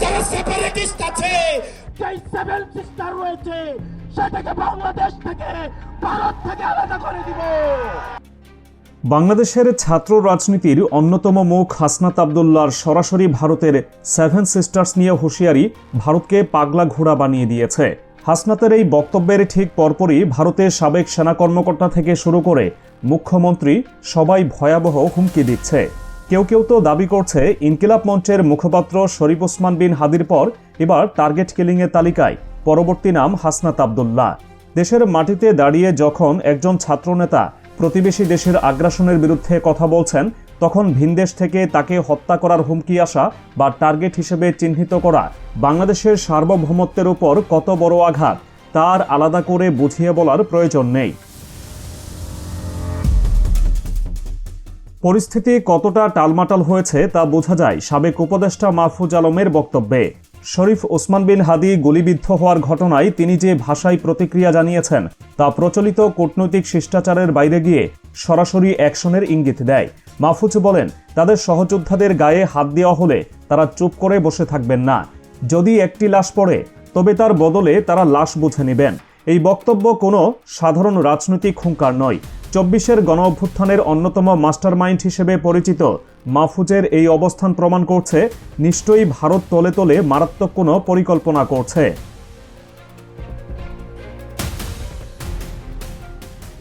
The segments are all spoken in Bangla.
যারা সেপারেটিস্ট আছে। সেই সেভেন সিস্টার রয়েছে সেটাকে বাংলাদেশ থেকে ভারত থেকে আলাদা করে দিব। বাংলাদেশের ছাত্র রাজনীতির অন্যতম মুখ হাসনাত আবদুল্লার সরাসরি ভারতের সেভেন সিস্টার্স নিয়ে হুঁশিয়ারি ভারতকে পাগলা ঘোড়া বানিয়ে দিয়েছে। হাসনাতের এই বক্তব্যের ঠিক পরপরই ভারতের সাবেক সেনা কর্মকর্তা থেকে শুরু করে মুখ্যমন্ত্রী সবাই ভয়াবহ হুমকি দিচ্ছে। কেউ কেউ তো দাবি করছে ইনকিলাব মঞ্চের মুখপাত্র শরীফ ওসমান বিন হাদির পর এবার টার্গেট কিলিংয়ের তালিকায়। পরবর্তী নাম হাসনাত আবদুল্লাহ। দেশের মাটিতে দাঁড়িয়ে যখন একজন ছাত্রনেতা প্রতিবেশী দেশের আগ্রাসনের বিরুদ্ধে কথা বলছেন, তখন ভিনদেশ থেকে তাকে হত্যা করার হুমকি আসা বা টার্গেট হিসেবে চিহ্নিত করা বাংলাদেশের সার্বভৌমত্বের উপর কত বড় আঘাত, তার আলাদা করে বুঝিয়ে বলার প্রয়োজন নেই। পরিস্থিতি কতটা টালমাটাল হয়েছে তা বোঝা যায় সাবেক উপদেষ্টা মাহফুজ আলমের বক্তব্যে। শরীফ ওসমান বিন হাদি গুলিবিদ্ধ হওয়ার ঘটনায় তিনি যে ভাষায় প্রতিক্রিয়া জানিয়েছেন, তা প্রচলিত কূটনৈতিক শিষ্টাচারের বাইরে গিয়ে সরাসরি অ্যাকশনের ইঙ্গিত দেয়। মাহফুজ বলেন, তাদের সহযোদ্ধাদের গায়ে হাত দেওয়া হলে তারা চুপ করে বসে থাকবেন না। যদি একটি লাশ পড়ে, তবে তার বদলে তারা লাশ বুঝে নেবেন। এই বক্তব্য কোনো সাধারণ রাজনৈতিক হুঙ্কার নয়। চব্বিশের গণ অভ্যুত্থানের অন্যতম মাস্টারমাইন্ড হিসেবে পরিচিত মাহফুজের এই অবস্থান প্রমাণ করছে, নিশ্চয়ই ভারত তলে তলে মারাত্মক কোনো পরিকল্পনা করছে।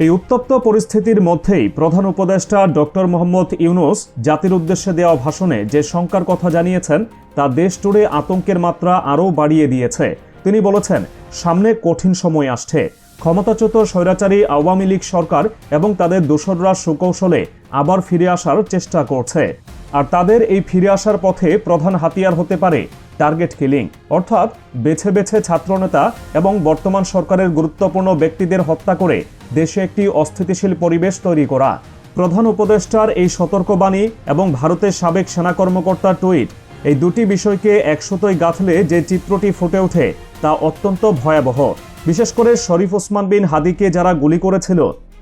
এই উত্তপ্ত পরিস্থিতির মধ্যেই প্রধান উপদেষ্টা ডক্টর মোহাম্মদ ইউনুস জাতির উদ্দেশ্যে দেওয়া ভাষণে যে শঙ্কার কথা জানিয়েছেন, তা দেশ জুড়ে আতঙ্কের মাত্রা আরও বাড়িয়ে দিয়েছে। তিনি বলেছেন, সামনে কঠিন সময় আসছে। ক্ষমতাচ্যুত স্বৈরাচারী আওয়ামী লীগ সরকার এবং তাদের দোসররা সুকৌশলে আবার ফিরে আসার চেষ্টা করছে। আর তাদের এই ফিরে আসার পথে প্রধান হাতিয়ার হতে পারে টার্গেট কিলিং। অর্থাৎ বেছে বেছে ছাত্রনেতা এবং বর্তমান সরকারের গুরুত্বপূর্ণ ব্যক্তিদের হত্যা করে দেশে একটি অস্থিতিশীল পরিবেশ তৈরি করা। প্রধান উপদেষ্টার এই সতর্কবাণী এবং ভারতের সাবেক সেনা কর্মকর্তার টুইট এই দুটি বিষয়কে একশতই গাঁথলে যে চিত্রটি ফুটে ওঠে তা অত্যন্ত ভয়াবহ। বিশেষ করে শরীফ ওসমান বিন হাদিকে যারা গুলি করেছিল,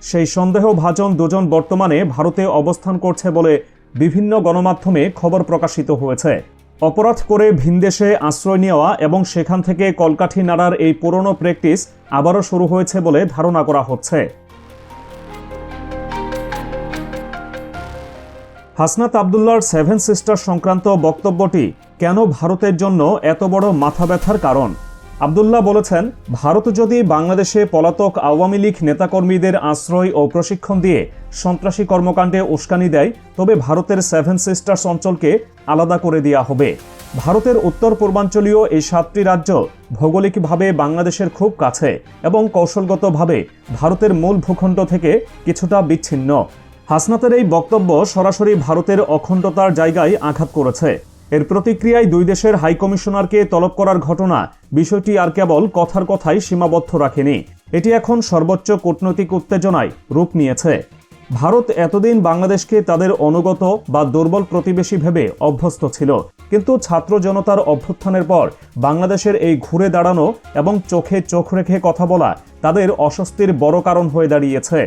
সেই সন্দেহভাজন দুজন বর্তমানে ভারতে অবস্থান করছে বলে বিভিন্ন গণমাধ্যমে খবর প্রকাশিত হয়েছে। অপরাধ করে ভিনদেশে আশ্রয় নেওয়া এবং সেখান থেকে কলকাঠি নাড়ার এই পুরনো প্র্যাকটিস আবারও শুরু হয়েছে বলে ধারণা করা হচ্ছে। হাসনাত আবদুল্লার সেভেন সিস্টার সংক্রান্ত বক্তব্যটি কেন ভারতের জন্য এত বড় মাথা ব্যথার কারণ? আবদুল্লাহ বলেছেন, ভারত যদি বাংলাদেশে পলাতক আওয়ামী লীগ নেতাকর্মীদের আশ্রয় ও প্রশিক্ষণ দিয়ে সন্ত্রাসী কর্মকাণ্ডে উস্কানি দেয়, তবে ভারতের সেভেন সিস্টার্স অঞ্চলকে আলাদা করে দেওয়া হবে। ভারতের উত্তর পূর্বাঞ্চলীয় এই সাতটি রাজ্য ভৌগোলিকভাবে বাংলাদেশের খুব কাছে এবং কৌশলগতভাবে ভারতের মূল ভূখণ্ড থেকে কিছুটা বিচ্ছিন্ন। হাসনাতের এই বক্তব্য সরাসরি ভারতের অখণ্ডতার জায়গায় আঘাত করেছে। এর প্রতিক্রিয়ায় দুই দেশের হাইকমিশনারকে তলব করার ঘটনা বিষয়টি আর কেবল কথার কথাই সীমাবদ্ধ রাখেনি। এটি এখন সর্বোচ্চ কূটনৈতিক উত্তেজনায় রূপ নিয়েছে। ভারত এতদিন বাংলাদেশকে তাদের অনুগত বা দুর্বল প্রতিবেশী ভেবে অভ্যস্ত ছিল। কিন্তু ছাত্র জনতার অভ্যুত্থানের পর বাংলাদেশের এই ঘুরে দাঁড়ানো এবং চোখে চোখ রেখে কথা বলা তাদের অস্বস্তির বড় কারণ হয়ে দাঁড়িয়েছে।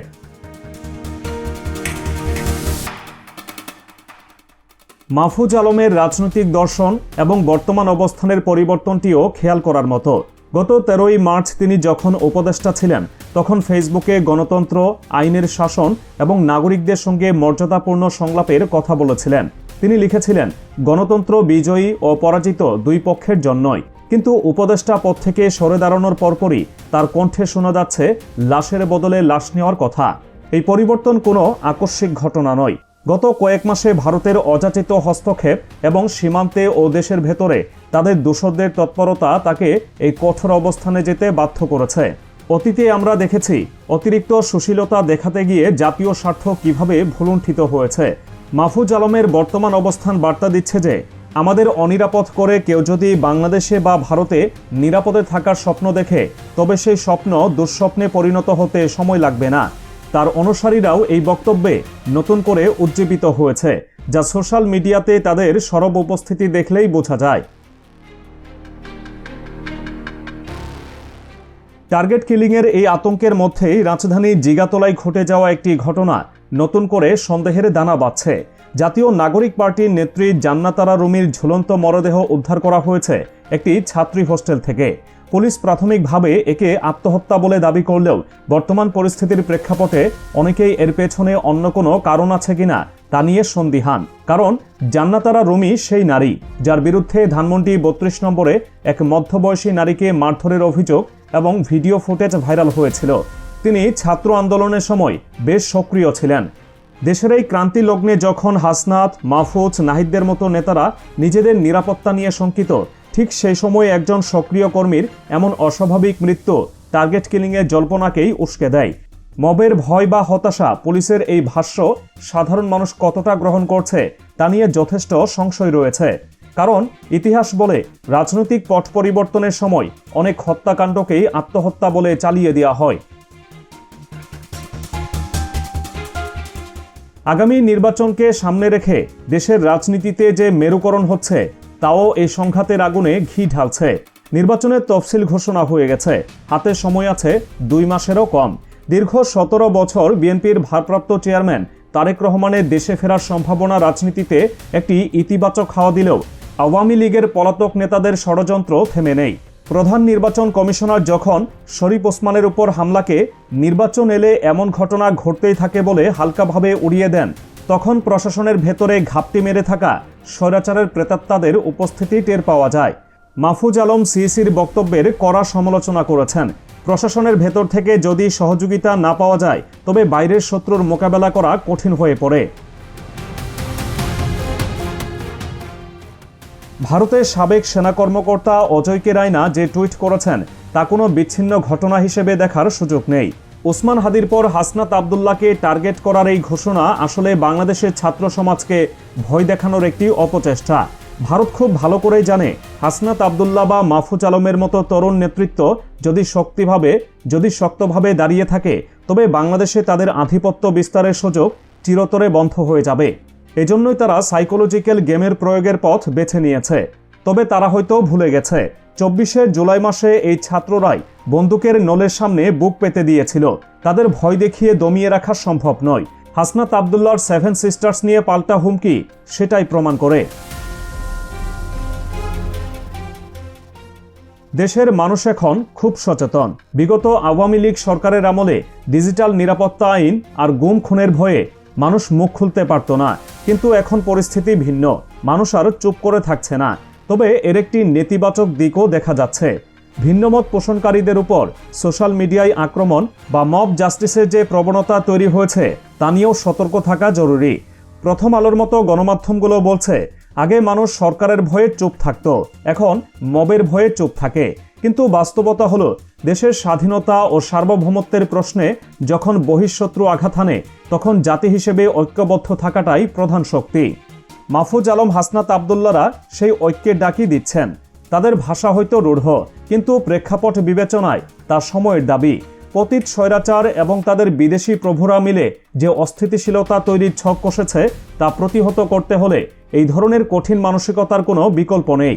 মাহফুজ আলমের রাজনৈতিক দর্শন এবং বর্তমান অবস্থানের পরিবর্তনটিও খেয়াল করার মতো। গত তেরোই মার্চ তিনি যখন উপদেষ্টা ছিলেন, তখন ফেসবুকে গণতন্ত্র, আইনের শাসন এবং নাগরিকদের সঙ্গে মর্যাদাপূর্ণ সংলাপের কথা বলেছিলেন। তিনি লিখেছিলেন, গণতন্ত্র বিজয়ী ও পরাজিত দুই পক্ষের জন্যই। কিন্তু উপদেষ্টা পদ থেকে সরে দাঁড়ানোর পরপরই তার কণ্ঠে শোনা যাচ্ছে, লাশের বদলে লাশ নেওয়ার কথা। এই পরিবর্তন কোনো আকস্মিক ঘটনা নয়। গত কয়েক মাসে ভারতের অযাচিত হস্তক্ষেপ এবং সীমান্তে ও দেশের ভেতরে তাদের দোসরদের তৎপরতা তাকে এই কঠোর অবস্থানে যেতে বাধ্য করেছে। অতীতে আমরা দেখেছি অতিরিক্ত সুশীলতা দেখাতে গিয়ে জাতীয় স্বার্থ কীভাবে ভুলুণ্ঠিত হয়েছে। মাহফুজ আলমের বর্তমান অবস্থান বার্তা দিচ্ছে যে, আমাদের অনিরাপদ করে কেউ যদি বাংলাদেশে বা ভারতে নিরাপদে থাকার স্বপ্ন দেখে, তবে সেই স্বপ্ন দুঃস্বপ্নে পরিণত হতে সময় লাগবে না। তার অনুসারীরাও এই বক্তব্যে নতুন করে উজ্জীবিত হয়েছে, যা সোশ্যাল মিডিয়াতে তাদের সরব উপস্থিতি দেখলেই বোঝা যায়। টার্গেট কিলিংয়ের এই আতঙ্কের মধ্যেই রাজধানী জিগাতলায় ঘটে যাওয়া একটি ঘটনা নতুন করে সন্দেহের দানা বাঁধছে। জাতীয় নাগরিক পার্টির নেত্রী জান্নাতারা রুমির ঝুলন্ত মরদেহ উদ্ধার করা হয়েছে একটি ছাত্রী হোস্টেল থেকে। পুলিশ প্রাথমিকভাবে একে আত্মহত্যা বলে দাবি করলেও বর্তমান পরিস্থিতির প্রেক্ষাপটে অনেকেই এর পেছনে অন্য কোনো কারণ আছে কিনা তা নিয়ে সন্দিহান। কারণ জান্নাতারা রুমি সেই নারী, যার বিরুদ্ধে ধানমন্ডি বত্রিশ নম্বরে এক মধ্যবয়সী নারীকে মারধরের অভিযোগ এবং ভিডিও ফুটেজ ভাইরাল হয়েছিল। তিনি ছাত্র আন্দোলনের সময় বেশ সক্রিয় ছিলেন। দেশের এই ক্রান্তি লগ্নে যখন হাসনাত, মাহফুজ, নাহিদদের মতো নেতারা নিজেদের নিরাপত্তা নিয়ে শঙ্কিত ঠিক সেই সময় একজন সক্রিয় কর্মীর এমন অস্বাভাবিক মৃত্যু টার্গেট কিলিংয়ের জল্পনাকেই উস্কে দেয়। মবের ভয় বা হতাশা পুলিশের এই ভাষ্য সাধারণ মানুষ কতটা গ্রহণ করছে তা নিয়ে যথেষ্ট সংশয় রয়েছে। কারণ ইতিহাস বলে রাজনৈতিক পট পরিবর্তনের সময় অনেক হত্যাকাণ্ডকেই আত্মহত্যা বলে চালিয়ে দেওয়া হয়। আগামী নির্বাচনকে সামনে রেখে দেশের রাজনীতিতে যে মেরুকরণ হচ্ছে তাও এই সংঘাতের আগুনে ঘি ঢালছে। নির্বাচনের তফসিল ঘোষণা হয়ে গেছে। হাতে সময় আছে দুই মাসেরও কম। দীর্ঘ সতেরো বছর বিএনপির ভারপ্রাপ্ত চেয়ারম্যান তারেক রহমানের দেশে ফেরার সম্ভাবনা রাজনীতিতে একটি ইতিবাচক হাওয়া দিলেও আওয়ামী লীগের পলাতক নেতাদের ষড়যন্ত্র থেমে নেই। প্রধান নির্বাচন কমিশনার যখন শরীফ ওসমানের উপর হামলাকে নির্বাচন এলে এমন ঘটনা ঘটতেই থাকে বলে হালকাভাবে উড়িয়ে দেন, তখন প্রশাসনের ভেতরে ঘাপটি মেরে থাকা স্বৈরাচারের প্রেতাত্মাদের উপস্থিতি টের পাওয়া যায়। মাহফুজ আলম সিসির বক্তব্যের কড়া সমালোচনা করেছেন। প্রশাসনের ভেতর থেকে যদি সহযোগিতা না পাওয়া যায়, তবে বাইরের শত্রুর মোকাবেলা করা কঠিন হয়ে পড়ে। ভারতের সাবেক সেনা কর্মকর্তা অজয়কে রায়না যে টুইট করেছেন, তা কোনো বিচ্ছিন্ন ঘটনা হিসেবে দেখার সুযোগ নেই। ওসমান হাদির পর হাসনাত আবদুল্লাহকে টার্গেট করার এই ঘোষণা আসলে বাংলাদেশের ছাত্র সমাজকে ভয় দেখানোর একটি অপচেষ্টা। ভারত খুব ভালো করেই জানে, হাসনাত আবদুল্লাহ বা মাহফুজ আলমের মতো তরুণ নেতৃত্ব যদি শক্তিভাবে, যদি শক্তভাবে দাঁড়িয়ে থাকে, তবে বাংলাদেশে তাদের আধিপত্য বিস্তারের সুযোগ চিরতরে বন্ধ হয়ে যাবে। এজন্যই তারা সাইকোলজিক্যাল গেমের প্রয়োগের পথ বেছে নিয়েছে। তবে তারা হয়তো ভুলে গেছে। চব্বিশে জুলাই মাসে এই ছাত্ররাই বন্দুকের নলের সামনে বুক পেতে দিয়েছিল। তাদের ভয় দেখিয়ে দমিয়ে রাখা সম্ভব নয়। হাসনাত আবদুল্লার সেভেন সিস্টার্স নিয়ে পাল্টা হুমকি, সেটাই প্রমাণ করে। দেশের মানুষ এখন খুব সচেতন। বিগত আওয়ামী লীগ সরকারের আমলে ডিজিটাল নিরাপত্তা আইন আর গুম খুনের ভয়ে মানুষ মুখ খুলতে পারত না। কিন্তু এখন পরিস্থিতি ভিন্ন। মানুষ আর চুপ করে থাকছে না। তবে এর একটি নেতিবাচক দিকও দেখা যাচ্ছে। ভিন্নমত পোষণকারীদের উপর সোশ্যাল মিডিয়ায় আক্রমণ বা মব জাস্টিসের যে প্রবণতা তৈরি হয়েছে, তা নিয়েও সতর্ক থাকা জরুরি। প্রথম আলোর মতো গণমাধ্যমগুলো বলছে, আগে মানুষ সরকারের ভয়ে চুপ থাকতো, এখন মবের ভয়ে চুপ থাকে। কিন্তু বাস্তবতা হলো, দেশের স্বাধীনতা ও সার্বভৌমত্বের প্রশ্নে যখন বহিঃশত্রু আঘাত হানে তখন জাতি হিসেবে ঐক্যবদ্ধ থাকাটাই প্রধান শক্তি। মাহফুজ আলম, হাসনাত আবদুল্লারা সেই ঐক্যের ডাকি দিচ্ছেন। তাদের ভাষা হয়তো রূঢ়, কিন্তু প্রেক্ষাপট বিবেচনায় তা সময়ের দাবি। পতীত স্বৈরাচার এবং তাদের বিদেশি প্রভুরা মিলে যে অস্থিতিশীলতা তৈরির ছক কষেছে, তা প্রতিহত করতে হলে এই ধরনের কঠিন মানসিকতার কোনো বিকল্প নেই।